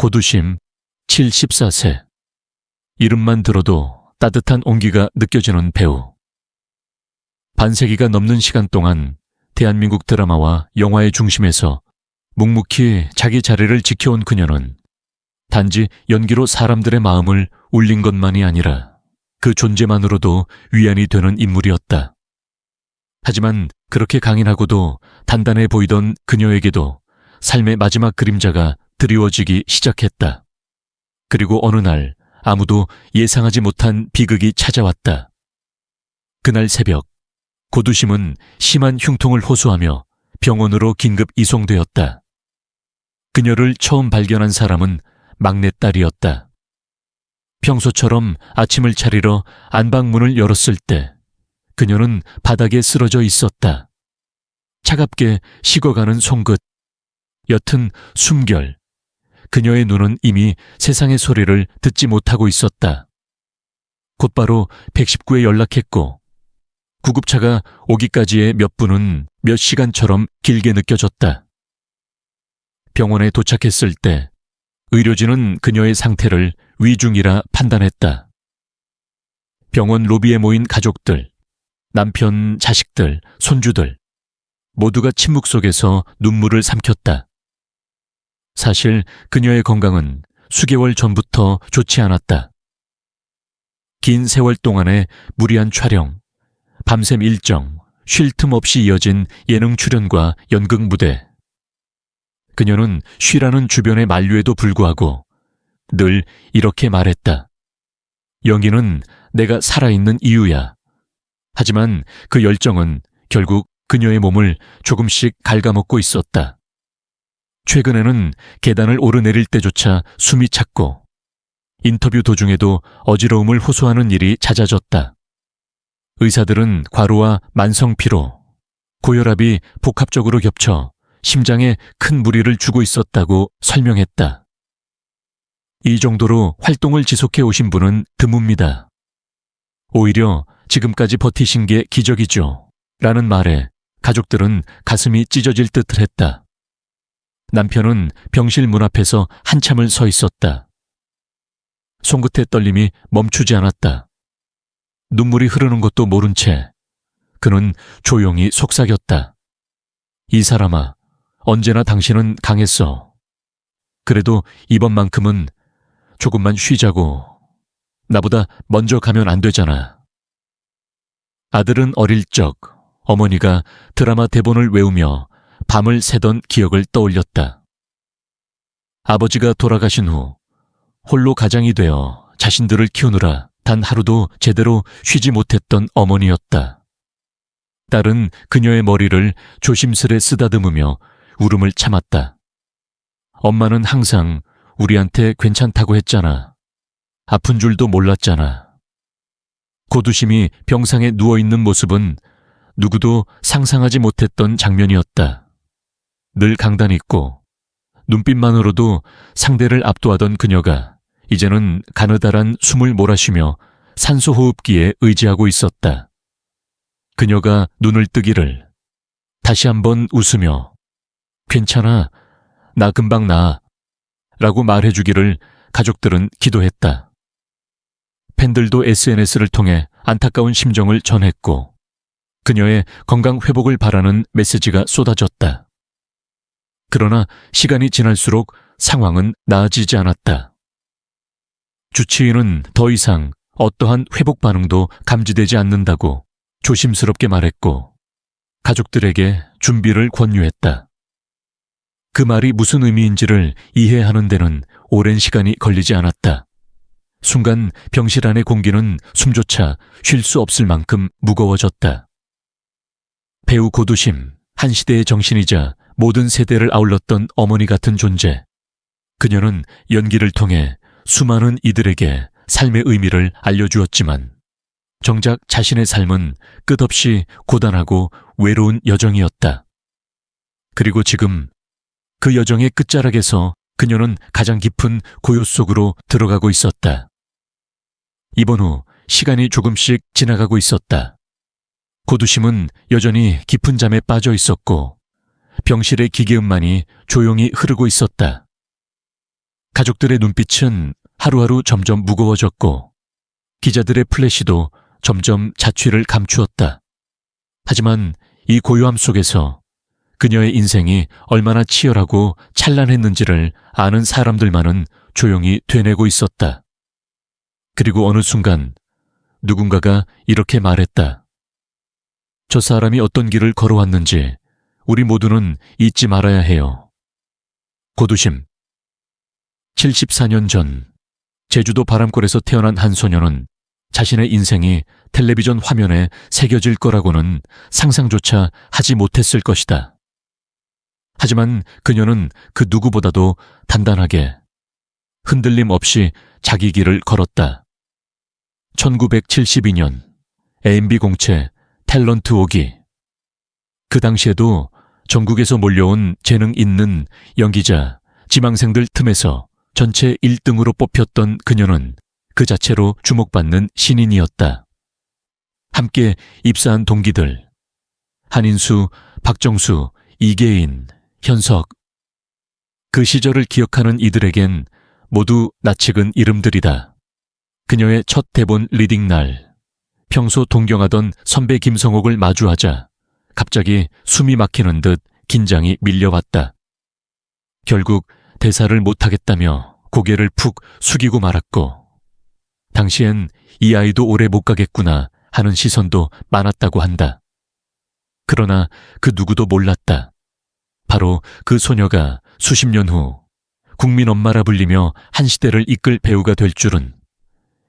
고두심 74세. 이름만 들어도 따뜻한 온기가 느껴지는 배우. 반세기가 넘는 시간 동안 대한민국 드라마와 영화의 중심에서 묵묵히 자기 자리를 지켜온 그녀는 단지 연기로 사람들의 마음을 울린 것만이 아니라 그 존재만으로도 위안이 되는 인물이었다. 하지만 그렇게 강인하고도 단단해 보이던 그녀에게도 삶의 마지막 그림자가 드리워지기 시작했다. 그리고 어느 날 아무도 예상하지 못한 비극이 찾아왔다. 그날 새벽, 고두심은 심한 흉통을 호소하며 병원으로 긴급 이송되었다. 그녀를 처음 발견한 사람은 막내딸이었다. 평소처럼 아침을 차리러 안방문을 열었을 때 그녀는 바닥에 쓰러져 있었다. 차갑게 식어가는 송긋, 옅은 숨결. 그녀의 눈은 이미 세상의 소리를 듣지 못하고 있었다. 곧바로 119에 연락했고 구급차가 오기까지의 몇 분은 몇 시간처럼 길게 느껴졌다. 병원에 도착했을 때 의료진은 그녀의 상태를 위중이라 판단했다. 병원 로비에 모인 가족들, 남편, 자식들, 손주들, 모두가 침묵 속에서 눈물을 삼켰다. 사실 그녀의 건강은 수개월 전부터 좋지 않았다. 긴 세월 동안의 무리한 촬영, 밤샘 일정, 쉴 틈 없이 이어진 예능 출연과 연극 무대. 그녀는 쉬라는 주변의 만류에도 불구하고 늘 이렇게 말했다. 영희는 내가 살아있는 이유야. 하지만 그 열정은 결국 그녀의 몸을 조금씩 갉아먹고 있었다. 최근에는 계단을 오르내릴 때조차 숨이 찼고 인터뷰 도중에도 어지러움을 호소하는 일이 잦아졌다. 의사들은 과로와 만성 피로, 고혈압이 복합적으로 겹쳐 심장에 큰 무리를 주고 있었다고 설명했다. 이 정도로 활동을 지속해 오신 분은 드뭅니다. 오히려 지금까지 버티신 게 기적이죠. 라는 말에 가족들은 가슴이 찢어질 듯 했다. 남편은 병실 문 앞에서 한참을 서 있었다. 손끝의 떨림이 멈추지 않았다. 눈물이 흐르는 것도 모른 채 그는 조용히 속삭였다. 이 사람아, 언제나 당신은 강했어. 그래도 이번만큼은 조금만 쉬자고. 나보다 먼저 가면 안 되잖아. 아들은 어릴 적 어머니가 드라마 대본을 외우며 밤을 새던 기억을 떠올렸다. 아버지가 돌아가신 후 홀로 가장이 되어 자신들을 키우느라 단 하루도 제대로 쉬지 못했던 어머니였다. 딸은 그녀의 머리를 조심스레 쓰다듬으며 울음을 참았다. 엄마는 항상 우리한테 괜찮다고 했잖아. 아픈 줄도 몰랐잖아. 고두심이 병상에 누워있는 모습은 누구도 상상하지 못했던 장면이었다. 늘 강단 있고 눈빛만으로도 상대를 압도하던 그녀가 이제는 가느다란 숨을 몰아쉬며 산소 호흡기에 의지하고 있었다. 그녀가 눈을 뜨기를 다시 한번 웃으며 괜찮아, 나 금방 나 라고 말해주기를 가족들은 기도했다. 팬들도 SNS를 통해 안타까운 심정을 전했고 그녀의 건강 회복을 바라는 메시지가 쏟아졌다. 그러나 시간이 지날수록 상황은 나아지지 않았다. 주치의는 더 이상 어떠한 회복 반응도 감지되지 않는다고 조심스럽게 말했고 가족들에게 준비를 권유했다. 그 말이 무슨 의미인지를 이해하는 데는 오랜 시간이 걸리지 않았다. 순간 병실 안의 공기는 숨조차 쉴 수 없을 만큼 무거워졌다. 배우 고두심, 한 시대의 정신이자 모든 세대를 아울렀던 어머니 같은 존재. 그녀는 연기를 통해 수많은 이들에게 삶의 의미를 알려주었지만 정작 자신의 삶은 끝없이 고단하고 외로운 여정이었다. 그리고 지금 그 여정의 끝자락에서 그녀는 가장 깊은 고요 속으로 들어가고 있었다. 이번 후 시간이 조금씩 지나가고 있었다. 고두심은 여전히 깊은 잠에 빠져 있었고 병실의 기계음만이 조용히 흐르고 있었다. 가족들의 눈빛은 하루하루 점점 무거워졌고 기자들의 플래시도 점점 자취를 감추었다. 하지만 이 고요함 속에서 그녀의 인생이 얼마나 치열하고 찬란했는지를 아는 사람들만은 조용히 되뇌고 있었다. 그리고 어느 순간 누군가가 이렇게 말했다. 저 사람이 어떤 길을 걸어왔는지 우리 모두는 잊지 말아야 해요. 고두심. 74년 전 제주도 바람골에서 태어난 한 소녀는 자신의 인생이 텔레비전 화면에 새겨질 거라고는 상상조차 하지 못했을 것이다. 하지만 그녀는 그 누구보다도 단단하게 흔들림 없이 자기 길을 걸었다. 1972년 AMB 공채 탤런트 오기. 그 당시에도 전국에서 몰려온 재능 있는 연기자, 지망생들 틈에서 전체 1등으로 뽑혔던 그녀는 그 자체로 주목받는 신인이었다. 함께 입사한 동기들, 한인수, 박정수, 이계인, 현석. 그 시절을 기억하는 이들에겐 모두 낯익은 이름들이다. 그녀의 첫 대본 리딩 날, 평소 동경하던 선배 김성옥을 마주하자 갑자기 숨이 막히는 듯 긴장이 밀려왔다. 결국 대사를 못하겠다며 고개를 푹 숙이고 말았고, 당시엔 이 아이도 오래 못 가겠구나 하는 시선도 많았다고 한다. 그러나 그 누구도 몰랐다. 바로 그 소녀가 수십 년 후 국민 엄마라 불리며 한 시대를 이끌 배우가 될 줄은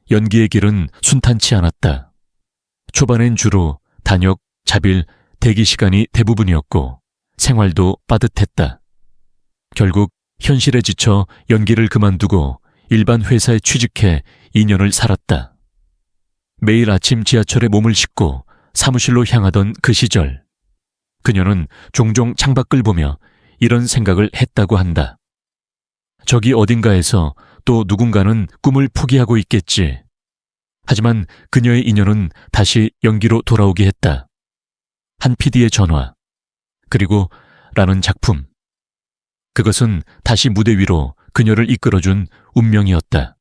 연기의 길은 순탄치 않았다. 초반엔 주로 단역, 자빌, 대기 시간이 대부분이었고 생활도 빠듯했다. 결국 현실에 지쳐 연기를 그만두고 일반 회사에 취직해 2년을 살았다. 매일 아침 지하철에 몸을 싣고 사무실로 향하던 그 시절, 그녀는 종종 창밖을 보며 이런 생각을 했다고 한다. 저기 어딘가에서 또 누군가는 꿈을 포기하고 있겠지. 하지만 그녀의 인연은 다시 연기로 돌아오게 했다. 한 PD의 전화, 그리고 라는 작품. 그것은 다시 무대 위로 그녀를 이끌어준 운명이었다.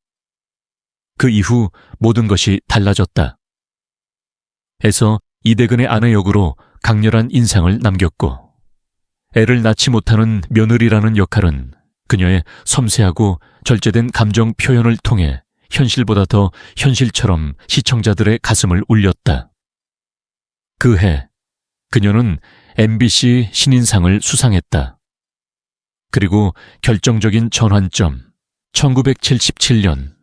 그 이후 모든 것이 달라졌다. 에서 이대근의 아내 역으로 강렬한 인상을 남겼고, 애를 낳지 못하는 며느리라는 역할은 그녀의 섬세하고 절제된 감정 표현을 통해 현실보다 더 현실처럼 시청자들의 가슴을 울렸다. 그 해, 그녀는 MBC 신인상을 수상했다. 그리고 결정적인 전환점, 1977년.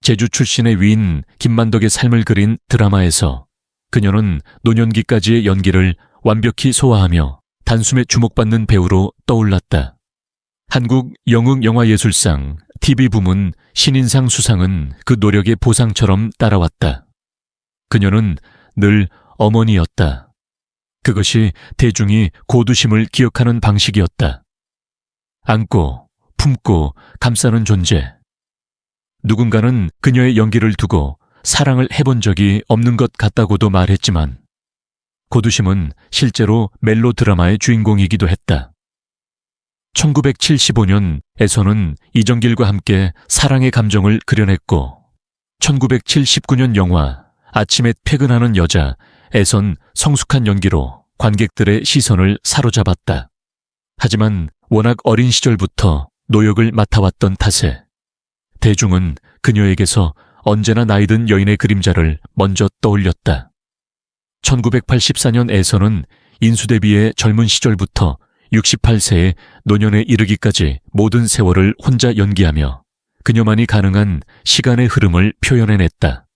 제주 출신의 위인 김만덕의 삶을 그린 드라마에서 그녀는 노년기까지의 연기를 완벽히 소화하며 단숨에 주목받는 배우로 떠올랐다. 한국 영웅영화예술상 TV 부문 신인상 수상은 그 노력의 보상처럼 따라왔다. 그녀는 늘 어머니였다. 그것이 대중이 고두심을 기억하는 방식이었다. 안고, 품고, 감싸는 존재. 누군가는 그녀의 연기를 두고 사랑을 해본 적이 없는 것 같다고도 말했지만, 고두심은 실제로 멜로 드라마의 주인공이기도 했다. 1975년 에서는 이정길과 함께 사랑의 감정을 그려냈고, 1979년 영화 아침에 퇴근하는 여자 에선 성숙한 연기로 관객들의 시선을 사로잡았다. 하지만 워낙 어린 시절부터 노역을 맡아왔던 탓에 대중은 그녀에게서 언제나 나이든 여인의 그림자를 먼저 떠올렸다. 1984년 에서는 인수대비의 젊은 시절부터 68세의 노년에 이르기까지 모든 세월을 혼자 연기하며 그녀만이 가능한 시간의 흐름을 표현해냈다.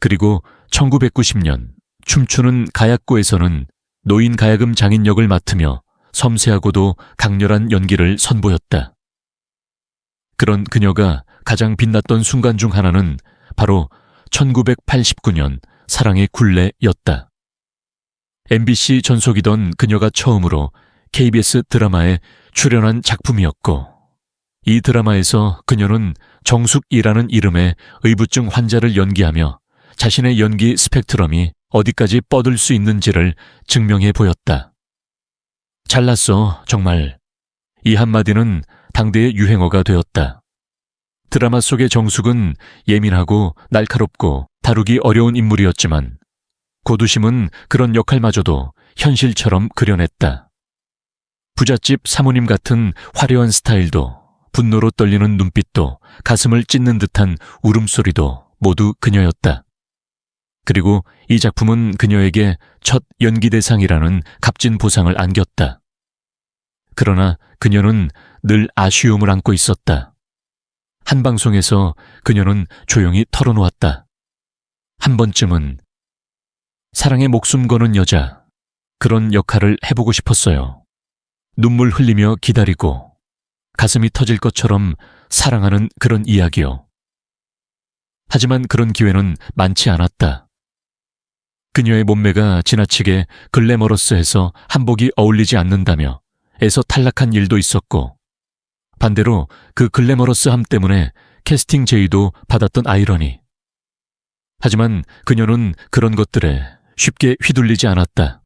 그리고 1990년 춤추는 가약고에서는 노인 가야금 장인 역을 맡으며 섬세하고도 강렬한 연기를 선보였다. 그런 그녀가 가장 빛났던 순간 중 하나는 바로 1989년 사랑의 굴레였다. MBC 전속이던 그녀가 처음으로 KBS 드라마에 출연한 작품이었고, 이 드라마에서 그녀는 정숙이라는 이름의 의부증 환자를 연기하며 자신의 연기 스펙트럼이 어디까지 뻗을 수 있는지를 증명해 보였다. 잘났어, 정말. 이 한마디는 당대의 유행어가 되었다. 드라마 속의 정숙은 예민하고 날카롭고 다루기 어려운 인물이었지만 고두심은 그런 역할마저도 현실처럼 그려냈다. 부잣집 사모님 같은 화려한 스타일도 분노로 떨리는 눈빛도 가슴을 찢는 듯한 울음소리도 모두 그녀였다. 그리고 이 작품은 그녀에게 첫 연기대상이라는 값진 보상을 안겼다. 그러나 그녀는 늘 아쉬움을 안고 있었다. 한 방송에서 그녀는 조용히 털어놓았다. 한 번쯤은 사랑에 목숨 거는 여자, 그런 역할을 해보고 싶었어요. 눈물 흘리며 기다리고 가슴이 터질 것처럼 사랑하는 그런 이야기요. 하지만 그런 기회는 많지 않았다. 그녀의 몸매가 지나치게 글래머러스해서 한복이 어울리지 않는다며 에서 탈락한 일도 있었고 반대로 그 글래머러스함 때문에 캐스팅 제의도 받았던 아이러니. 하지만 그녀는 그런 것들에 쉽게 휘둘리지 않았다.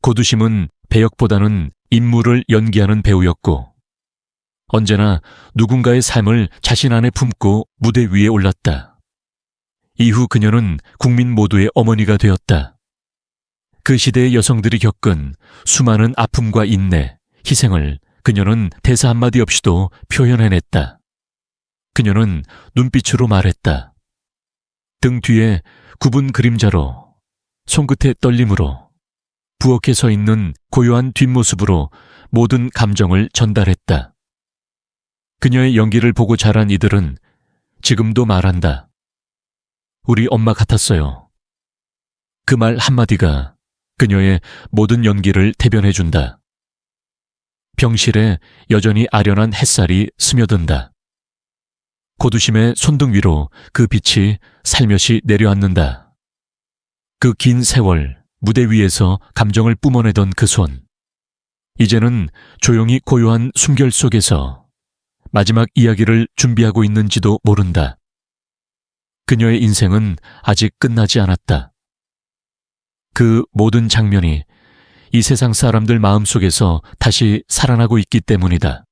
고두심은 배역보다는 인물을 연기하는 배우였고 언제나 누군가의 삶을 자신 안에 품고 무대 위에 올랐다. 이후 그녀는 국민 모두의 어머니가 되었다. 그 시대의 여성들이 겪은 수많은 아픔과 인내, 희생을 그녀는 대사 한마디 없이도 표현해냈다. 그녀는 눈빛으로 말했다. 등 뒤에 굽은 그림자로, 손끝의 떨림으로, 부엌에 서 있는 고요한 뒷모습으로 모든 감정을 전달했다. 그녀의 연기를 보고 자란 이들은 지금도 말한다. 우리 엄마 같았어요. 그 말 한마디가 그녀의 모든 연기를 대변해준다. 병실에 여전히 아련한 햇살이 스며든다. 고두심의 손등 위로 그 빛이 살며시 내려앉는다. 그 긴 세월 무대 위에서 감정을 뿜어내던 그 손. 이제는 조용히 고요한 숨결 속에서 마지막 이야기를 준비하고 있는지도 모른다. 그녀의 인생은 아직 끝나지 않았다. 그 모든 장면이 이 세상 사람들 마음속에서 다시 살아나고 있기 때문이다.